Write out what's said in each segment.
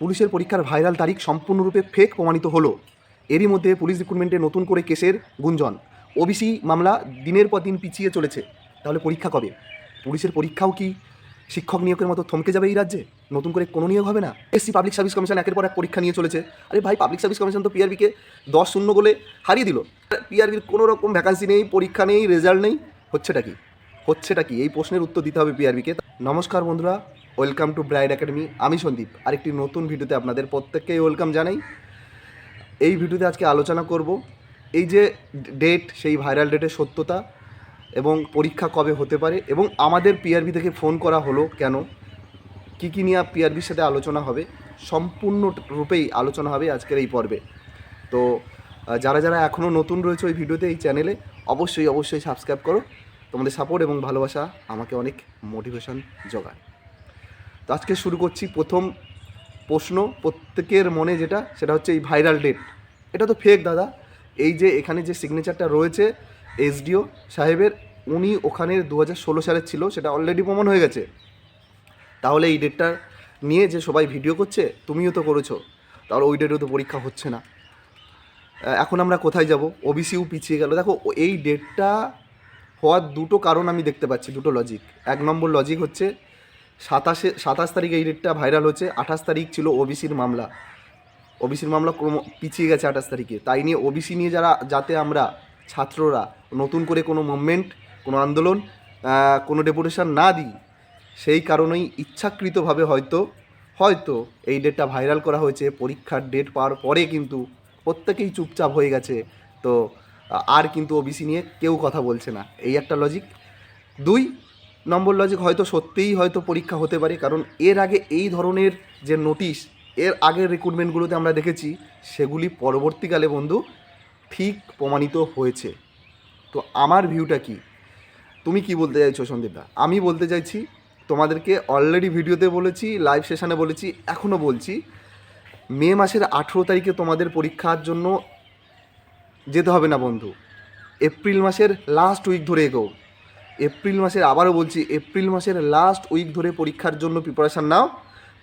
পুলিশের পরীক্ষার ভাইরাল তারিখ সম্পূর্ণরূপে ফেক প্রমাণিত হলো। এরই মধ্যে পুলিশ রিক্রুটমেন্টে নতুন করে কেসের গুঞ্জন। ওবিসি মামলা দিনের পর দিন পিছিয়ে চলেছে। তাহলে পরীক্ষা কবে? পুলিশের পরীক্ষাও কি শিক্ষক নিয়োগের মতো থমকে যাবে এই রাজ্যে? নতুন করে কোনো নিয়োগ হবে না? এসসি পাবলিক সার্ভিস কমিশন একের পর এক পরীক্ষা নিয়ে চলেছে। আরে ভাই পাবলিক সার্ভিস কমিশন তো পিআরবিকে দশ শূন্য বলে হারিয়ে দিল। পিআরবির কোনো রকম ভ্যাকান্সি নেই, পরীক্ষা নেই রেজাল্ট নেই। হচ্ছেটা কি? হচ্ছেটা কি? এই প্রশ্নের উত্তর দিতে হবে পিআরবিকে নমস্কার বন্ধুরা ওয়েলকাম টু ব্রাইড একাডেমি, আমি সন্দীপ। আরেকটি নতুন ভিডিওতে আপনাদের প্রত্যেককেই ওয়েলকাম জানাই। এই ভিডিওতে আজকে আলোচনা করব এই যে ডেট, সেই ভাইরাল ডেটের সত্যতা এবং পরীক্ষা কবে হতে পারে এবং আমাদের পিআরবি থেকে ফোন করা হলো কেন, কী কী নিয়ে পিআরবির সাথে আলোচনা হবে, সম্পূর্ণ রূপেই আলোচনা হবে আজকের এই পর্বে। তো যারা যারা এখনও নতুন রয়েছে ওই ভিডিওতে এই চ্যানেলে, অবশ্যই অবশ্যই সাবস্ক্রাইব করো। তোমাদের সাপোর্ট এবং ভালোবাসা আমাকে অনেক মোটিভেশন যোগায় তো আজকে শুরু করছি প্রথম প্রশ্ন, প্রত্যেকের মনে যেটা, সেটা হচ্ছে এই ভাইরাল ডেট এটা তো ফেক দাদা। এই যে এখানে যে সিগনেচারটা রয়েছে এসডিও সাহেবের, উনি ওখানে দু হাজার ষোলো সালের ছিল, সেটা অলরেডি প্রমাণ হয়ে গেছে। তাহলে এই ডেটটা নিয়ে যে সবাই ভিডিও করছে, তুমিও তো করেছ। তাহলে ওই ডেটেও তো পরীক্ষা হচ্ছে না। এখন আমরা কোথায় যাব? ওবিসিও পিছিয়ে গেল। দেখো, এই ডেটটা হওয়ার দুটো কারণ আমি দেখতে পাচ্ছি, দুটো লজিক এক নম্বর লজিক হচ্ছে সাতাশে, সাতাশ তারিখ এই ডেটটা ভাইরাল হচ্ছে। আঠাশ তারিখ ছিল ওবিসির মামলা। ওবিসির মামলা ক্রম, পিছিয়ে গেছে আঠাশ তারিখে। তাই নিয়ে ওবিসি নিয়ে যারা, যাতে আমরা ছাত্ররা নতুন করে কোনো মুভমেন্ট কোনো আন্দোলন কোনো ডেপুটেশন না দিই, সেই কারণেই ইচ্ছাকৃতভাবে হয়তো হয়তো এই ডেটটা ভাইরাল করা হয়েছে। পরীক্ষার ডেট পাওয়ার পরে কিন্তু প্রত্যেকেই চুপচাপ হয়ে গেছে। তো আর কিন্তু ওবিসি নিয়ে কেউ কথা বলছে না। এই একটা লজিক দুই নম্বর লজিক হয়তো সত্যিই হয়তো পরীক্ষা হতে পারে, কারণ এর আগে এই ধরনের যে নোটিশ এর আগের রিক্রুটমেন্টগুলোতে আমরা দেখেছি, সেগুলি পরবর্তীকালে বন্ধু ঠিক প্রমাণিত হয়েছে। তো আমার ভিউটা কি? তুমি কি বলতে চাইছো সন্দীপদা? আমি বলতে চাইছি, তোমাদেরকে অলরেডি ভিডিওতে বলেছি লাইভ সেশানে বলেছি এখনও বলছি, মে মাসের আঠেরো তারিখে তোমাদের পরীক্ষার জন্য যেতে হবে না বন্ধু। এপ্রিল মাসের লাস্ট উইক ধরে এগো এপ্রিল মাসের, আবারও বলছি, এপ্রিল মাসের লাস্ট উইক ধরে পরীক্ষার জন্য প্রিপারেশান নাও।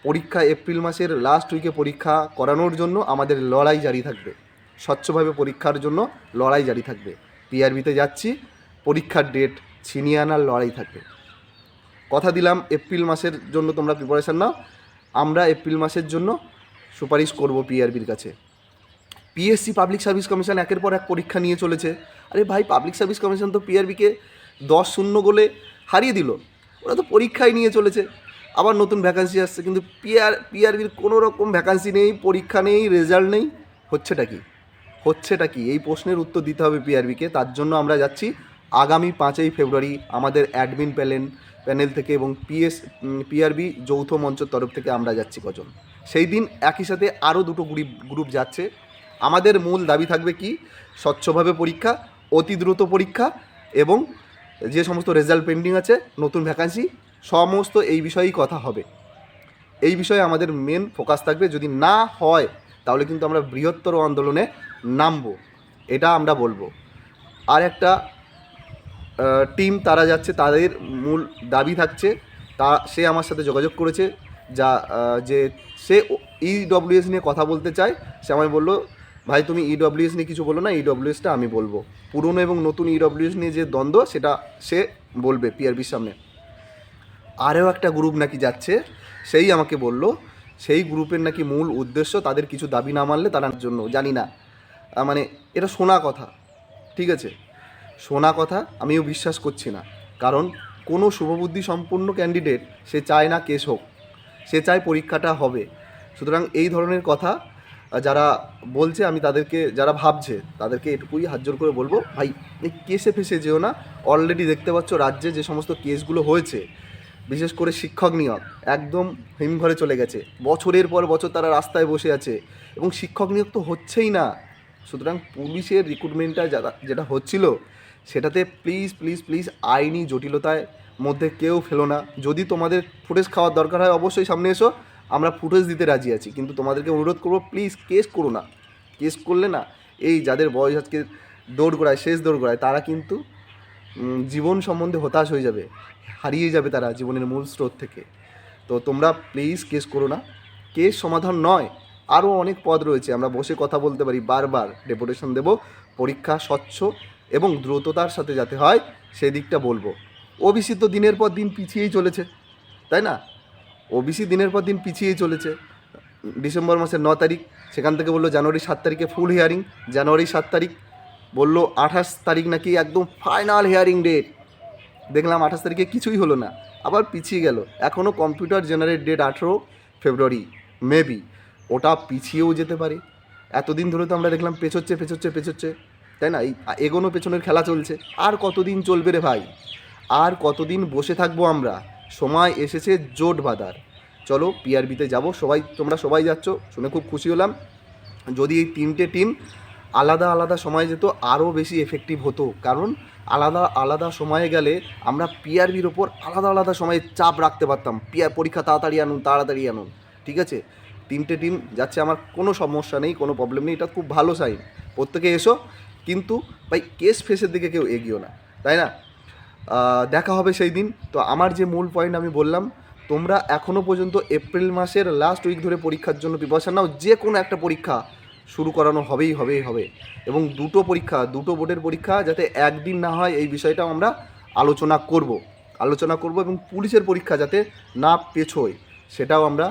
পরীক্ষা এপ্রিল মাসের লাস্ট উইকে পরীক্ষা করানোর জন্য আমাদের লড়াই জারি থাকবে। স্বচ্ছভাবে পরীক্ষার জন্য লড়াই জারি থাকবে। পিআরবিতে যাচ্ছি, পরীক্ষার ডেট ছিনিয়ে আনার লড়াই থাকবে। কথা দিলাম, এপ্রিল মাসের জন্য তোমরা প্রিপারেশান নাও। আমরা এপ্রিল মাসের জন্য সুপারিশ করব পিআরবির কাছে। পিএসসি পাবলিক সার্ভিস কমিশন একের পর এক পরীক্ষা নিয়ে চলেছে। আরে ভাই পাবলিক সার্ভিস কমিশন তো পিআরবিকে দশ শূন্য গোলে হারিয়ে দিল। ওরা তো পরীক্ষায় নিয়ে চলেছে। আবার নতুন ভ্যাকান্সি আসছে। কিন্তু পিআর পিআরবির কোনো রকম ভ্যাকান্সি নেই, পরীক্ষা নেই রেজাল্ট নেই। হচ্ছেটা কি? হচ্ছেটা কি? এই প্রশ্নের উত্তর দিতে হবে পিআরবিকে তার জন্য আমরা যাচ্ছি আগামী পাঁচই ফেব্রুয়ারি আমাদের অ্যাডমিন প্যানেল প্যানেল থেকে এবং পিএস পিআরবি যৌথ মঞ্চের তরফ থেকে আমরা যাচ্ছি কজন। সেই দিন একই সাথে আরও দুটো গ্রুপ গ্রুপ যাচ্ছে। আমাদের মূল দাবি থাকবে কি? স্বচ্ছভাবে পরীক্ষা, অতি দ্রুত পরীক্ষা এবং যে সমস্ত রেজাল্ট পেন্ডিং আছে, নতুন ভ্যাকান্সি সমস্ত এই বিষয়েই কথা হবে। এই বিষয়ে আমাদের মেন ফোকাস থাকবে। যদি না হয়, তাহলে কিন্তু আমরা বৃহত্তর আন্দোলনে নামবো। এটা আমরা বলব। আর একটা টিম তারা যাচ্ছে, তাদের মূল দাবি থাকছে, তা সে আমার সাথে যোগাযোগ করেছে। যা যে সে ইডব্লিউএস নিয়ে কথা বলতে চায়, সে আমায় বলল ভাই, তুমি ইডব্লিউএস নিয়ে কিছু বলো না ইডব্লিউএসটা আমি বলব। পুরনো এবং নতুন ইডব্লিউএস নিয়ে যে দ্বন্দ্ব, সেটা সে বলবে পিআরবির সামনে। আরও একটা গ্রুপ নাকি যাচ্ছে, সেই আমাকে বলল। সেই গ্রুপের নাকি মূল উদ্দেশ্য তাদের কিছু দাবি না মানলে তার জন্য, জানি না। মানে এটা শোনা কথা, ঠিক আছে? শোনা কথা, আমিও বিশ্বাস করছি না। কারণ কোনো শুভবুদ্ধি সম্পূর্ণ ক্যান্ডিডেট সে চায় না কেস হোক, সে চায় পরীক্ষাটা হবে। সুতরাং এই ধরনের কথা যারা বলছে, আমি তাদেরকে, যারা ভাবছে, তাদেরকে এটুকুই হাত জোর করে বলব, ভাই, এই কেসে ফেসে যেও না। অলরেডি দেখতে পাচ্ছ রাজ্যে যে সমস্ত কেসগুলো হয়েছে, বিশেষ করে শিক্ষক নিয়োগ, একদম হিমঘরে চলে গেছে। বছরের পর বছর তারা রাস্তায় বসে আছে, এবং শিক্ষক নিয়োগ তো হচ্ছেই না। সুতরাং পুলিশের রিক্রুটমেন্টটা যারা, যেটা হচ্ছিল, সেটাতে প্লিজ প্লিজ প্লিজ আইনি জটিলতায় মধ্যে কেউ ফেলো না। যদি তোমাদের ফুটেজ খাওয়ার দরকার হয়, অবশ্যই সামনে এসো। আমরা ফুটেজ দিতে রাজি আছি, কিন্তু তোমাদেরকে অনুরোধ করব প্লিজ কেস করো না। কেস করলে না, এই যাদের বয়স আজকে দৌড় গোড়ায় শেষ দৌড় গোড়ায় তারা কিন্তু জীবন সম্বন্ধে হতাশ হয়ে যাবে, হারিয়ে যাবে তারা জীবনের মূল স্রোত থেকে। তো তোমরা প্লিজ কেস করো না। কেস সমাধান নয় আরও অনেক পদ রয়েছে, আমরা বসে কথা বলতে পারি, বারবার ডেপুটেশন দেব, পরীক্ষা স্বচ্ছ এবং দ্রুততার সাথে যাতে হয় সেই দিকটা বলব। ওবিসি তো দিনের পর দিন পিছিয়েই চলেছে, তাই না? ওবিসি দিনের পর দিন পিছিয়েই চলেছে। ডিসেম্বর মাসের ন তারিখ, সেখান থেকে বলল জানুয়ারি সাত তারিখে ফুল হিয়ারিং জানুয়ারি সাত তারিখ, বলল আঠাশ তারিখ নাকি একদম ফাইনাল হিয়ারিং ডেট দেখলাম আঠাশ তারিখে কিছুই হলো না, আবার পিছিয়ে গেল। এখনও কম্পিউটার জেনারেট ডেট আঠেরো ফেব্রুয়ারি মেবি ওটা পিছিয়েও যেতে পারে। এতদিন ধরে তো আমরা দেখলাম পেছোচ্ছে পেছোচ্ছে পেছোচ্ছে। তাই না? এই এগোনো পেছনের খেলা চলছে। আর কতদিন চলবে রে ভাই? আর কতদিন বসে থাকব আমরা? সময় এসেছে জোট বাঁধার। চলো পিআরবিতে যাব, সবাই তোমরা সবাই যাচ্ছ, শুনে খুব খুশি হলাম। যদি এই তিনটে টিম আলাদা আলাদা সময় যেত আরও বেশি এফেক্টিভ হতো। কারণ আলাদা আলাদা সময়ে গেলে আমরা পিআরবির ওপর আলাদা আলাদা সময়ে চাপ রাখতে পারতাম। পিআর পরীক্ষা তাড়াতাড়ি আনুন তাড়াতাড়ি আনুন, ঠিক আছে? তিনটে টিম যাচ্ছে, আমার কোনো সমস্যা নেই, কোনো প্রবলেম নেই, এটা খুব ভালো সাইন প্রত্যেকে এসো, কিন্তু ভাই কেস ফেসের দিকে কেউ এগিও না, তাই না? দেখা হবে সেই দিন। তো আমার যে মূল পয়েন্ট আমি বললাম, তোমরা এখনও পর্যন্ত এপ্রিল মাসের লাস্ট উইক ধরে পরীক্ষার জন্য প্রিপারেশন নাও। যে কোনো একটা পরীক্ষা শুরু করানো হবেই হবেই, হবে। এবং দুটো পরীক্ষা, দুটো বোর্ডের পরীক্ষা যাতে একদিন না হয়, এই বিষয়টাও আমরা আলোচনা করব। আলোচনা করব এবং পুলিশের পরীক্ষা যাতে না পেছোয়, সেটাও আমরা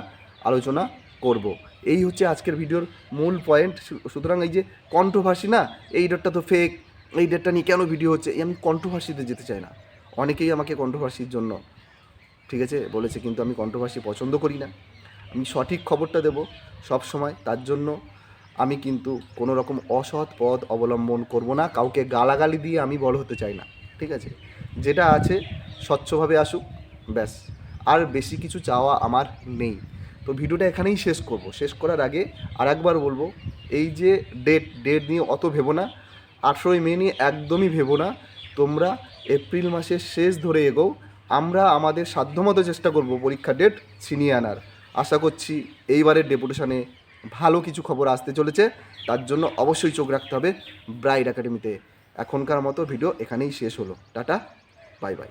আলোচনা করব। এই হচ্ছে আজকের ভিডিওর মূল পয়েন্ট সুতরাং এই যে কন্ট্রোভার্সি না, এই ডেটটা তো ফেক এই ডেটটা নিয়ে কেন ভিডিও হচ্ছে? আমি কন্ট্রোভার্সিতে যেতে চাই না। অনেকেই আমাকে কন্ট্রোভার্সির জন্য, ঠিক আছে, বলেছে, কিন্তু আমি কন্ট্রোভার্সি পছন্দ করি না। আমি সঠিক খবরটা দেব সব সময়। তার জন্য আমি কিন্তু কোনো রকম অসৎ পথ অবলম্বন করব না। কাউকে গালাগালি দিয়ে আমি বড় হতে চাই না। ঠিক আছে? যেটা আছে, স্বচ্ছভাবে আসুক, ব্যাস। আর বেশি কিছু চাওয়া আমার নেই। তো ভিডিওটা এখানেই শেষ করব। শেষ করার আগে আর একবার বলব, এই যে ডেট ডেট নিয়ে অত ভেবো না। আঠেরোই মে নিয়ে একদমই ভেবো না। তোমরা এপ্রিল মাসের শেষ ধরে এগোও। আমরা আমাদের সাধ্যমতো চেষ্টা করব পরীক্ষা ডেট ছিনিয়ে আনার। আশা করছি এইবারের ডেপুটেশনে ভালো কিছু খবর আসতে চলেছে। তার জন্য অবশ্যই চোখ রাখতে হবে ব্রাইড একাডেমিতে এখনকার মতো ভিডিও এখানেই শেষ হলো। Tata bye bye